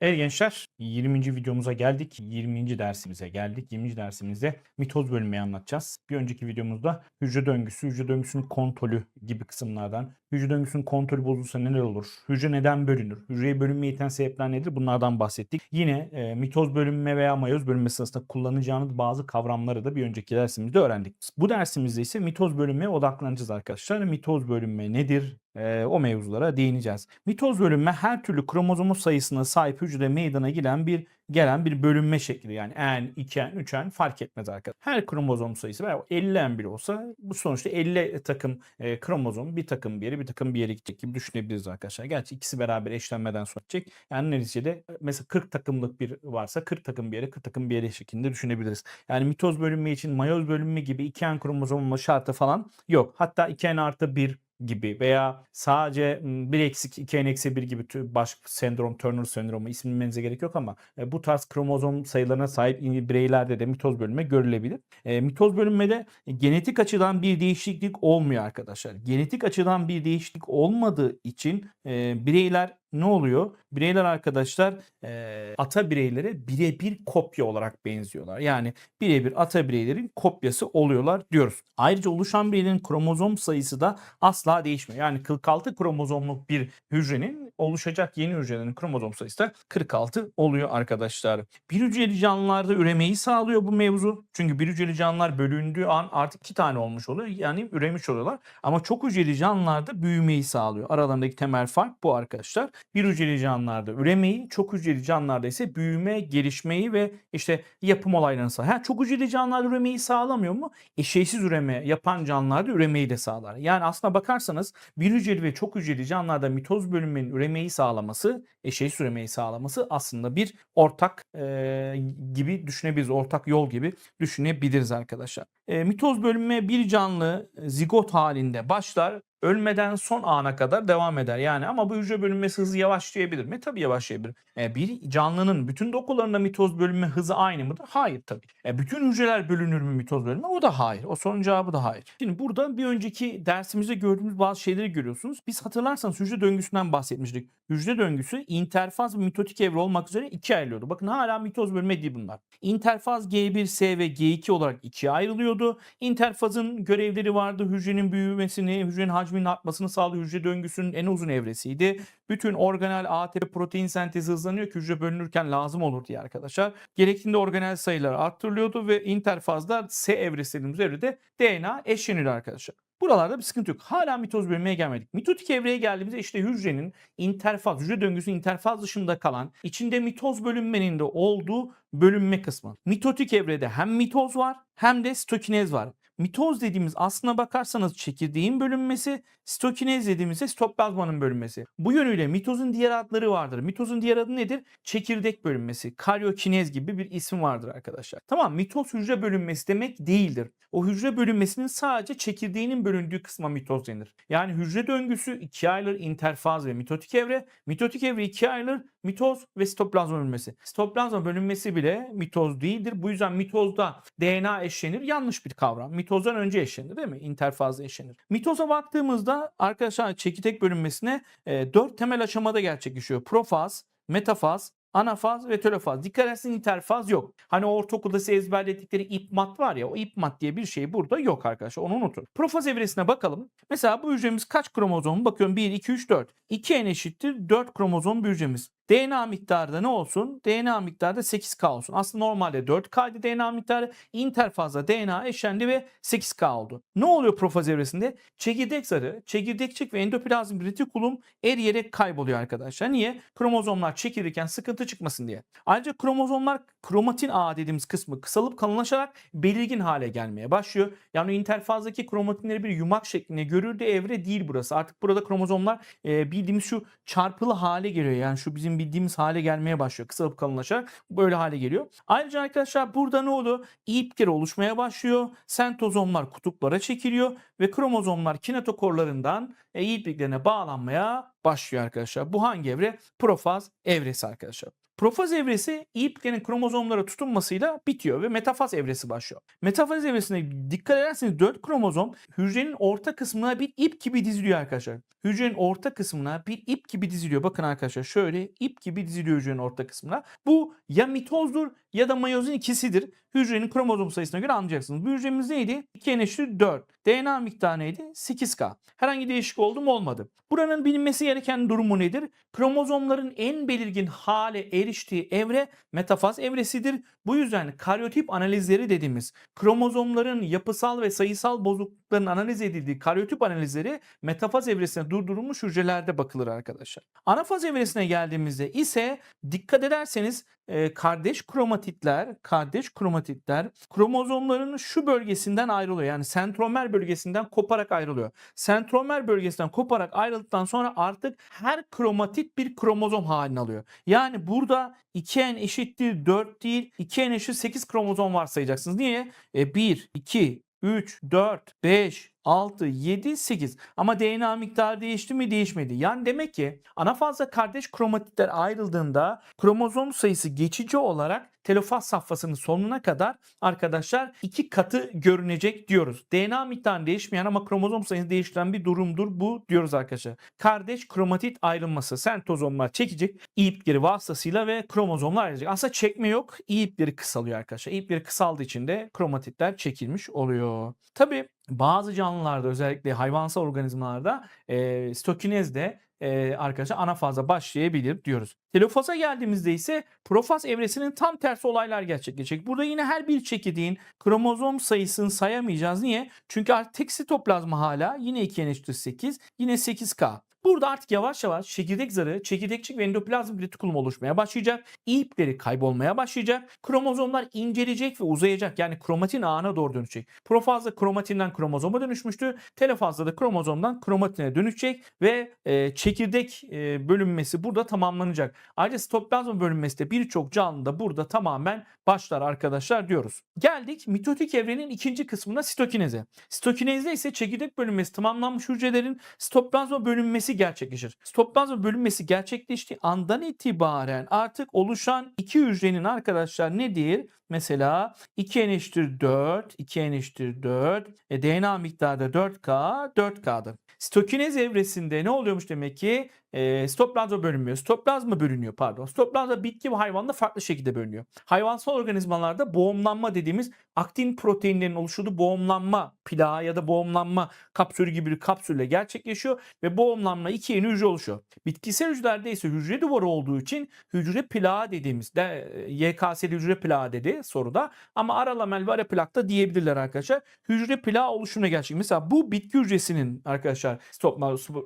Evet gençler 20. videomuza geldik. 20. dersimize geldik. 20. dersimizde mitoz bölünmeyi anlatacağız. Bir önceki videomuzda hücre döngüsü, hücre döngüsünün kontrolü gibi kısımlardan, hücre döngüsünün kontrolü bozulsa neler olur, hücre neden bölünür, hücreye bölünmeye iten sebepler nedir bunlardan bahsettik. Yine e, mitoz bölünme veya mayoz bölünme sırasında kullanacağınız bazı kavramları da bir önceki dersimizde öğrendik. Bu dersimizde ise mitoz bölünmeye odaklanacağız arkadaşlar. Mitoz bölünme nedir? E, o mevzulara değineceğiz. Mitoz bölünme her türlü kromozomu sayısına sahip hücre meydana gelen bir gelen bir bölünme şekli. Yani en, 2N, 3N fark etmez arkadaşlar. Her kromozom sayısı veya 50N bile olsa bu sonuçta 50 takım e, kromozom bir takım bir yere bir takım bir yere gidecek gibi düşünebiliriz arkadaşlar. Gerçi ikisi beraber eşlenmeden sonra gidecek. Yani neticede mesela 40 takımlık bir varsa 40 takım bir yere 40 takım bir yere şeklinde düşünebiliriz. Yani mitoz bölünme için mayoz bölünme gibi 2N kromozom olma şartı falan yok. Hatta 2N artı 1 gibi veya sadece m, bir eksik 2 n eksi 1 gibi başka sendrom Turner sendromu ismini bilmenize gerek yok ama e, bu tarz kromozom sayılarına sahip bireylerde de mitoz bölünme görülebilir. E, mitoz bölünmede genetik açıdan bir değişiklik olmuyor arkadaşlar. Genetik açıdan bir değişiklik olmadığı için e, bireyler ne oluyor? Bireyler arkadaşlar e, ata bireylere birebir kopya olarak benziyorlar. Yani birebir ata bireylerin kopyası oluyorlar diyoruz. Ayrıca oluşan bireylerin kromozom sayısı da asla değişmiyor. Yani 46 kromozomluk bir hücrenin oluşacak yeni hücrelerin kromozom sayısı da 46 oluyor arkadaşlar. Bir hücreli canlılarda üremeyi sağlıyor bu mevzu. Çünkü bir hücreli canlılar bölündüğü an artık iki tane olmuş oluyor. Yani üremiş oluyorlar. Ama çok hücreli canlılarda büyümeyi sağlıyor. Aralarındaki temel fark bu arkadaşlar. Bir hücreli canlılarda üremeyi, çok hücreli canlılarda ise büyüme, gelişmeyi ve işte yapım olaylarını sağlıyor. Ha, çok hücreli canlılar üremeyi sağlamıyor mu? Eşeysiz üreme yapan canlılarda üremeyi de sağlar. Yani aslına bakarsanız bir hücreli ve çok hücreli canlılarda mitoz bölünmenin üremeyi sağlaması, eşeğsiz üremeyi sağlaması aslında bir ortak e, gibi düşünebiliriz. Ortak yol gibi düşünebiliriz arkadaşlar. E, mitoz bölünme bir canlı zigot halinde başlar ölmeden son ana kadar devam eder. Yani ama bu hücre bölünmesi hızı yavaşlayabilir mi? Tabii yavaşlayabilir. E, bir canlının bütün dokularında mitoz bölünme hızı aynı mıdır? Hayır tabii. E, bütün hücreler bölünür mü mitoz bölünme? O da hayır. O sorunun cevabı da hayır. Şimdi burada bir önceki dersimizde gördüğümüz bazı şeyleri görüyorsunuz. Biz hatırlarsanız hücre döngüsünden bahsetmiştik. Hücre döngüsü interfaz ve mitotik evre olmak üzere ikiye ayrılıyordu. Bakın hala mitoz bölünme değil bunlar. İnterfaz G1S ve G2 olarak ikiye ayrılıyordu. İnterfazın görevleri vardı. Hücrenin büyümesini, hücrenin hacminin artmasını sağlıyor. Hücre döngüsünün en uzun evresiydi. Bütün organel ATP protein sentezi hızlanıyor ki hücre bölünürken lazım olur diye arkadaşlar. Gerektiğinde organel sayılar arttırılıyordu ve interfazda S evresi dediğimiz evrede DNA eşlenir arkadaşlar. Buralarda bir sıkıntı yok. Hala mitoz bölünmeye gelmedik. Mitotik evreye geldiğimizde işte hücrenin interfaz, hücre döngüsünün interfaz dışında kalan, içinde mitoz bölünmenin de olduğu bölünme kısmı. Mitotik evrede hem mitoz var hem de stokinez var. Mitoz dediğimiz aslına bakarsanız çekirdeğin bölünmesi, stokinez dediğimizde sitoplazmanın bölünmesi. Bu yönüyle mitozun diğer adları vardır. Mitozun diğer adı nedir? Çekirdek bölünmesi, karyokinez gibi bir ismi vardır arkadaşlar. Tamam mitoz hücre bölünmesi demek değildir. O hücre bölünmesinin sadece çekirdeğinin bölündüğü kısma mitoz denir. Yani hücre döngüsü ikiye ayrılır interfaz ve mitotik evre. Mitotik evre ikiye ayrılır mitoz ve sitoplazma bölünmesi. Sitoplazma bölünmesi bile mitoz değildir. Bu yüzden mitozda DNA eşlenir yanlış bir kavram. Mitozdan önce eşlenir değil mi? İnterfazda eşlenir. Mitoza baktığımızda arkadaşlar çekirdek bölünmesine e, 4 temel aşamada gerçekleşiyor. Profaz, metafaz, anafaz ve telofaz. Dikkat ederseniz interfaz yok. Hani ortaokulda size ezberledikleri ipmat var ya o ipmat diye bir şey burada yok arkadaşlar onu unutun. Profaz evresine bakalım. Mesela bu hücremiz kaç kromozom? Bakıyorum 1, 2, 3, 4. 2N eşittir 4 kromozom bir hücremiz. DNA miktarı da ne olsun? DNA miktarı da 8K olsun. Aslında normalde 4K'ydı DNA miktarı. Interfazda DNA eşlendi ve 8K oldu. Ne oluyor profaz evresinde? Çekirdek zarı, çekirdekçik ve endoplazm retikulum eriyerek kayboluyor arkadaşlar. Niye? Kromozomlar çekilirken sıkıntı çıkmasın diye. Ayrıca kromozomlar kromatin ağı dediğimiz kısmı kısalıp kalınlaşarak belirgin hale gelmeye başlıyor. Yani interfazdaki kromatinleri bir yumak şeklinde görürdüğü evre değil burası. Artık burada kromozomlar bildiğimiz şu çarpılı hale geliyor. Yani şu bizim bildiğimiz hale gelmeye başlıyor. Kısalıp kalınlaşarak böyle hale geliyor. Ayrıca arkadaşlar burada ne oldu? İpkere oluşmaya başlıyor. Sentozomlar kutuplara çekiliyor ve kromozomlar kinetokorlarından e, bağlanmaya başlıyor arkadaşlar. Bu hangi evre? Profaz evresi arkadaşlar. Profaz evresi iplerin kromozomlara tutunmasıyla bitiyor ve metafaz evresi başlıyor. Metafaz evresine dikkat ederseniz 4 kromozom hücrenin orta kısmına bir ip gibi diziliyor arkadaşlar. Hücrenin orta kısmına bir ip gibi diziliyor. Bakın arkadaşlar şöyle ip gibi diziliyor hücrenin orta kısmına. Bu ya mitozdur ya da mayozun ikisidir. Hücrenin kromozom sayısına göre anlayacaksınız. Bu hücremiz neydi? 2 eşittir 4. DNA miktarı neydi? 8K. Herhangi değişik oldu mu? Olmadı. Buranın bilinmesi gereken durumu nedir? Kromozomların en belirgin hale eriştiği evre metafaz evresidir. Bu yüzden karyotip analizleri dediğimiz kromozomların yapısal ve sayısal bozuklukların analiz edildiği karyotip analizleri metafaz evresine durdurulmuş hücrelerde bakılır arkadaşlar. Anafaz evresine geldiğimizde ise dikkat ederseniz kardeş kromatitler, kardeş kromatitler kromozomların şu bölgesinden ayrılıyor. Yani sentromer bölgesinden koparak ayrılıyor. Sentromer bölgesinden koparak ayrıldıktan sonra artık her kromatit bir kromozom halini alıyor. Yani burada 2n eşittir 4 değil 2n eşittir 8 kromozom varsayacaksınız. Niye? E, 1, 2, 3, 4, 5, 6, 7, 8. Ama DNA miktarı değişti mi? Değişmedi. Yani demek ki ana fazla kardeş kromatitler ayrıldığında kromozom sayısı geçici olarak telofaz safhasının sonuna kadar arkadaşlar iki katı görünecek diyoruz. DNA miktarı değişmeyen ama kromozom sayısı değiştiren bir durumdur bu diyoruz arkadaşlar. Kardeş kromatit ayrılması sentozomlar çekecek iyi ipleri vasıtasıyla ve kromozomlar ayrılacak. Aslında çekme yok. iyi ipleri kısalıyor arkadaşlar. İyi ipleri kısaldığı için de kromatitler çekilmiş oluyor. Tabi bazı canlılarda özellikle hayvansal organizmalarda e, stokinez de e, arkadaşlar ana faza başlayabilir diyoruz. Telofaza geldiğimizde ise profaz evresinin tam tersi olaylar gerçekleşecek. Burada yine her bir çekirdeğin kromozom sayısını sayamayacağız. Niye? Çünkü artık tek sitoplazma hala yine 2 eşittir 8 yine 8K. Burada artık yavaş yavaş çekirdek zarı, çekirdekçik ve endoplazm retikulum oluşmaya başlayacak. İpleri kaybolmaya başlayacak. Kromozomlar inceleyecek ve uzayacak. Yani kromatin ağına doğru dönecek. Profazda kromatinden kromozoma dönüşmüştü. Telefazda da kromozomdan kromatine dönüşecek ve e, çekirdek e, bölünmesi burada tamamlanacak. Ayrıca sitoplazma bölünmesi de birçok canlıda burada tamamen başlar arkadaşlar diyoruz. Geldik mitotik evrenin ikinci kısmına sitokineze. Sitokinezde ise çekirdek bölünmesi tamamlanmış hücrelerin sitoplazma bölünmesi gerçekleşir. Sitoplazma bölünmesi gerçekleştiği andan itibaren artık oluşan iki hücrenin arkadaşlar nedir? Mesela 2 n eşittir 4, 2 n eşittir 4, e, DNA miktarı da 4K, 4K'dır. Sitokinez evresinde ne oluyormuş demek ki? E, stoplazma bölünmüyor. Stoplazma bölünüyor pardon. Stoplazma bitki ve hayvanda farklı şekilde bölünüyor. Hayvansal organizmalarda boğumlanma dediğimiz aktin proteinlerin oluşturduğu boğumlanma plağı ya da boğumlanma kapsülü gibi bir kapsülle gerçekleşiyor ve boğumlanma iki yeni hücre oluşuyor. Bitkisel hücrelerde ise hücre duvarı olduğu için hücre plağı dediğimiz de YKS'li hücre plağı dedi soruda ama ara lamel ve ara plakta diyebilirler arkadaşlar. Hücre plağı oluşumuna gerçek. Mesela bu bitki hücresinin arkadaşlar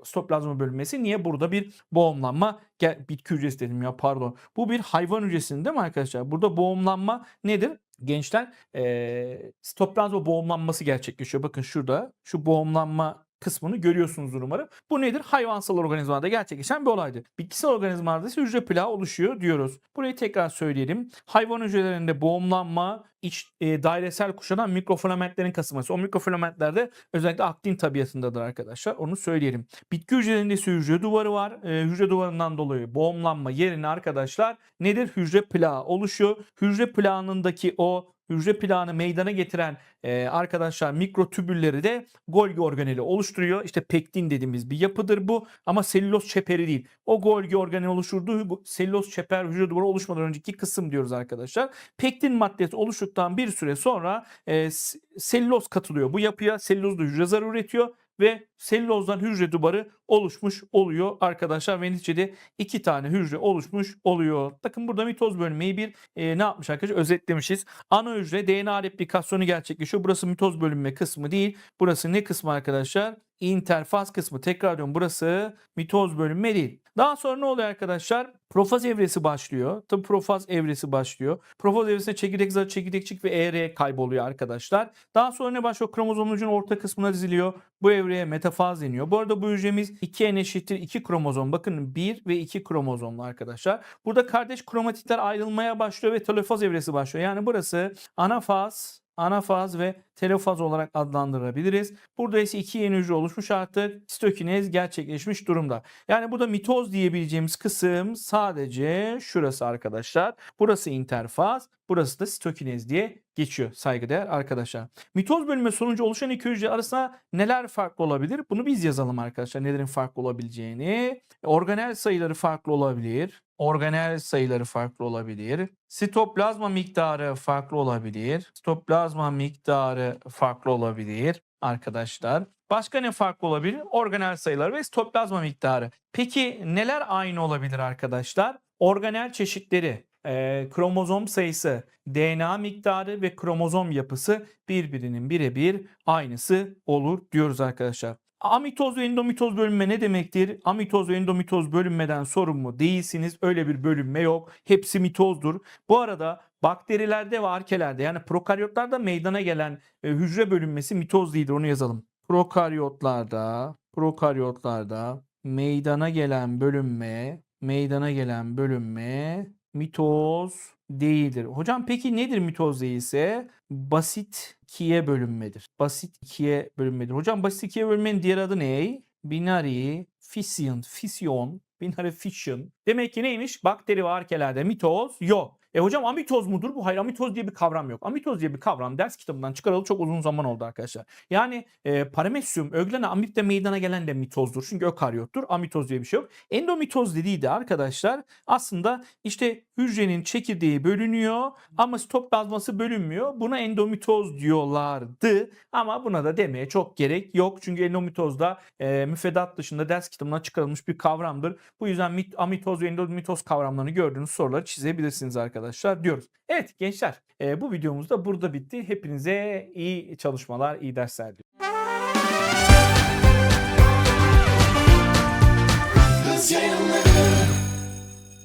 stoplazma bölünmesi niye burada bir boğumlanma bitki hücresi dedim ya pardon. Bu bir hayvan hücresinin değil mi arkadaşlar? Burada boğumlanma nedir? Gençler e, stoplazma boğumlanması gerçekleşiyor. Bakın şurada şu boğumlanma kısmını görüyorsunuzdur umarım. Bu nedir? Hayvansal organizmalarda gerçekleşen bir olaydır. Bitkisel organizmalarda ise hücre plağı oluşuyor diyoruz. Burayı tekrar söyleyelim. Hayvan hücrelerinde boğumlanma, iç e, dairesel kuşadan mikrofilamentlerin kasılması. O mikrofilamentlerde özellikle aktin tabiatındadır arkadaşlar. Onu söyleyelim. Bitki hücrelerinde ise hücre duvarı var. E, hücre duvarından dolayı boğumlanma yerine arkadaşlar nedir? Hücre plağı oluşuyor. Hücre plağındaki o hücre plağını meydana getiren e, arkadaşlar mikrotübülleri de Golgi organeli oluşturuyor. İşte pektin dediğimiz bir yapıdır bu ama selüloz çeperi değil. O Golgi organeli oluşturduğu selüloz çeper hücre duvarı oluşmadan önceki kısım diyoruz arkadaşlar. Pektin maddesi oluştuktan bir süre sonra e, selüloz katılıyor bu yapıya. Selüloz da hücre zarı üretiyor ve selülozdan hücre duvarı oluşmuş oluyor arkadaşlar ve neticede iki tane hücre oluşmuş oluyor. Bakın burada mitoz bölünmeyi bir e, ne yapmış arkadaşlar özetlemişiz. Ana hücre DNA replikasyonu gerçekleşiyor. Burası mitoz bölünme kısmı değil. Burası ne kısmı arkadaşlar? interfaz kısmı. Tekrar diyorum burası mitoz bölünme değil. Daha sonra ne oluyor arkadaşlar? Profaz evresi başlıyor. Tabi profaz evresi başlıyor. Profaz evresinde çekirdek zarı, çekirdekçik ve ER kayboluyor arkadaşlar. Daha sonra ne başlıyor? Kromozom ucunun orta kısmına diziliyor. Bu evreye metafaz deniyor. Bu arada bu hücremiz 2N eşittir 2 kromozom. Bakın 1 ve 2 kromozomlu arkadaşlar. Burada kardeş kromatitler ayrılmaya başlıyor ve telofaz evresi başlıyor. Yani burası anafaz, anafaz ve telofaz olarak adlandırabiliriz. Burada ise iki yeni hücre oluşmuş artık. Sitokinez gerçekleşmiş durumda. Yani burada mitoz diyebileceğimiz kısım sadece şurası arkadaşlar. Burası interfaz, burası da sitokinez diye geçiyor saygıdeğer arkadaşlar. Mitoz bölünme sonucu oluşan iki hücre arasında neler farklı olabilir? Bunu biz yazalım arkadaşlar. Nelerin farklı olabileceğini. Organel sayıları farklı olabilir. Organel sayıları farklı olabilir. Sitoplazma miktarı farklı olabilir. Sitoplazma miktarı farklı olabilir arkadaşlar. Başka ne farklı olabilir? Organel sayıları ve sitoplazma miktarı. Peki neler aynı olabilir arkadaşlar? Organel çeşitleri, e, kromozom sayısı, DNA miktarı ve kromozom yapısı birbirinin birebir aynısı olur diyoruz arkadaşlar. Amitoz ve endomitoz bölünme ne demektir? Amitoz ve endomitoz bölünmeden sorumlu değilsiniz. Öyle bir bölünme yok. Hepsi mitozdur. Bu arada bakterilerde ve arkelerde yani prokaryotlarda meydana gelen e, hücre bölünmesi mitoz değildir. Onu yazalım. Prokaryotlarda, prokaryotlarda meydana gelen bölünme, meydana gelen bölünme mitoz değildir. Hocam peki nedir mitoz değilse? Basit ikiye bölünmedir. Basit ikiye bölünmedir. Hocam basit ikiye bölünmenin diğer adı ne? Binary fission, fisyon, binary fission. Demek ki neymiş? Bakteri ve arkelerde mitoz yok. E hocam amitoz mudur bu? Hayır amitoz diye bir kavram yok. Amitoz diye bir kavram ders kitabından çıkaralı çok uzun zaman oldu arkadaşlar. Yani e, paramesyum, öglene, amipte meydana gelen de mitozdur. Çünkü ökaryottur. Amitoz diye bir şey yok. Endomitoz dediği de arkadaşlar aslında işte hücrenin çekirdeği bölünüyor ama sitoplazması bölünmüyor. Buna endomitoz diyorlardı ama buna da demeye çok gerek yok. Çünkü endomitoz da e, müfredat dışında ders kitabından çıkarılmış bir kavramdır. Bu yüzden mit, amitoz ve endomitoz kavramlarını gördüğünüz soruları çizebilirsiniz arkadaşlar diyoruz. Evet gençler e, bu videomuz da burada bitti. Hepinize iyi çalışmalar, iyi dersler diliyorum.